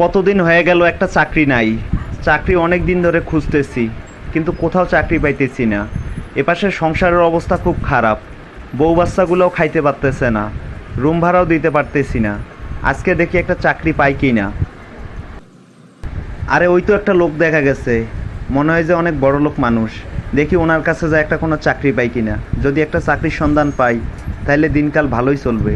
কতদিন হয়ে গেল একটা চাকরি নাই। চাকরি অনেক দিন ধরে খুঁজতেছি, কিন্তু কোথাও চাকরি পাইতেছি না। এপাশে সংসারের অবস্থা খুব খারাপ। বউ বাচ্চাগুলোও খাইতে পারতেছে না, রুম ভাড়াও দিতে পারতেছি না। আজকে দেখি একটা চাকরি পাই কি না আরে ওই তো একটা লোক দেখা গেছে। মনে হয় যে অনেক বড় লোক মানুষ। দেখি ওনার কাছে যা একটা কোনো চাকরি পাই কিনা। যদি একটা চাকরির সন্ধান পাই তাহলে দিনকাল ভালোই চলবে।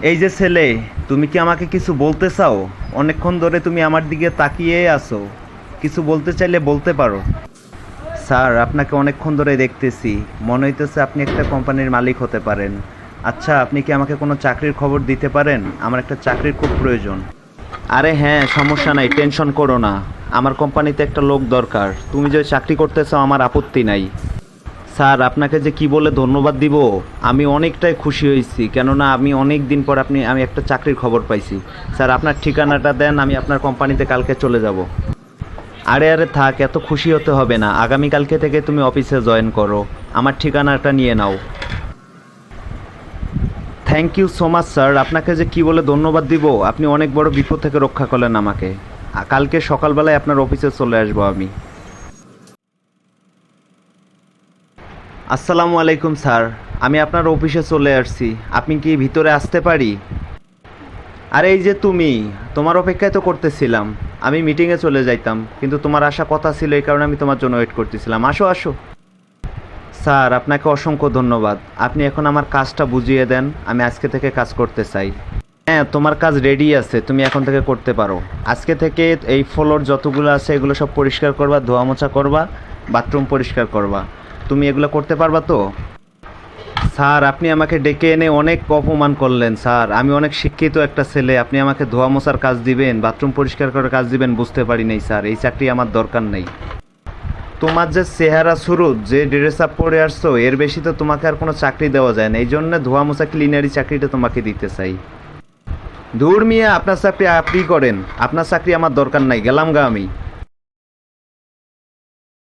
এই যে ছেলে, তুমি কি আমাকে কিছু বলতে চাও? অনেকক্ষণ ধরে তুমি আমার দিকে তাকিয়ে আছো। কিছু বলতে চাইলে বলতে পারো। স্যার, আপনাকে অনেকক্ষণ ধরে দেখতেছি। মনে হইতেছে আপনি একটা কোম্পানির মালিক হতে পারেন। আচ্ছা আপনি কি আমাকে কোনো চাকরির খবর দিতে পারেন? আমার একটা চাকরির খুব প্রয়োজন। আরে হ্যাঁ সমস্যা নাই, টেনশন করো না। আমার কোম্পানিতে একটা লোক দরকার। তুমি যে চাকরি করতেছো আমার আপত্তি নাই। স্যার, আপনাকে যে কি বলে ধন্যবাদ দিব? আমি অনেকটাই খুশি হয়েছি, কেননা আমি অনেক দিন পর আপনি, আমি একটা চাকরির খবর পাইছি। স্যার, আপনার ঠিকানাটা দেন, আমি আপনার কোম্পানিতে কালকে চলে যাব। আরে আরে, থাক, এত খুশি হতে হবে না। আগামীকালকে থেকে তুমি অফিসে জয়েন করো। আমার ঠিকানাটা নিয়ে নাও। Thank you so much sir আপনাকে যে কি বলে ধন্যবাদ দিব, আপনি অনেক বড় বিপদ থেকে রক্ষা করলেন আমাকে। কালকে সকালবেলায় আপনার অফিসে চলে আসব আমি। আসসালামু আলাইকুম, স্যার। আমি আপনার অফিসে চলে আসছি। আপনি কি ভিতরে আসতে পারি? আরে, এই যে তুমি, তোমার অপেক্ষায় তো করতেছিলাম। আমি মিটিংয়ে চলে যাইতাম, কিন্তু তোমার আসা কথা ছিল এই কারণে আমি তোমার জন্য ওয়েট করতেছিলাম। আসো আসো। স্যার, আপনাকে অসংখ্য ধন্যবাদ। আপনি এখন আমার কাজটা বুঝিয়ে দেন, আমি আজকে থেকে কাজ করতে চাই। হ্যাঁ তোমার কাজ রেডি আছে, তুমি এখন থেকে করতে পারো। আজকে থেকে এই ফ্লোর যতগুলো আছে, এগুলো সব পরিষ্কার করবা ধোয়া মোছা করবা বাথরুম পরিষ্কার করবা। তুমি এগুলো করতে পারবা তো? স্যার, আপনি আমাকে ডেকে এনে অনেক অপমান করলেন, স্যার। আমি অনেক শিক্ষিত একটা ছেলে, আপনি আমাকে ধোয়া মোছার কাজ দিবেন, বাথরুম পরিষ্কার করার কাজ দিবেন, বুঝতে পারি নাই, স্যার। এই চাকরি আমার দরকার নেই। তোমার যে চেহারা শুরু যে ড্রেস আপ পরে আসছো, এর বেশি তো তোমাকে আর কোনো চাকরি দেওয়া যায় না। এই জন্য ধোয়া মোছা ক্লিনারি চাকরিটা তোমাকে দিতে চাই। দূর মিয়া, আপনার চাকরি আপনি করেন। আপনার চাকরি আমার দরকার নাই, গেলাম গা আমি।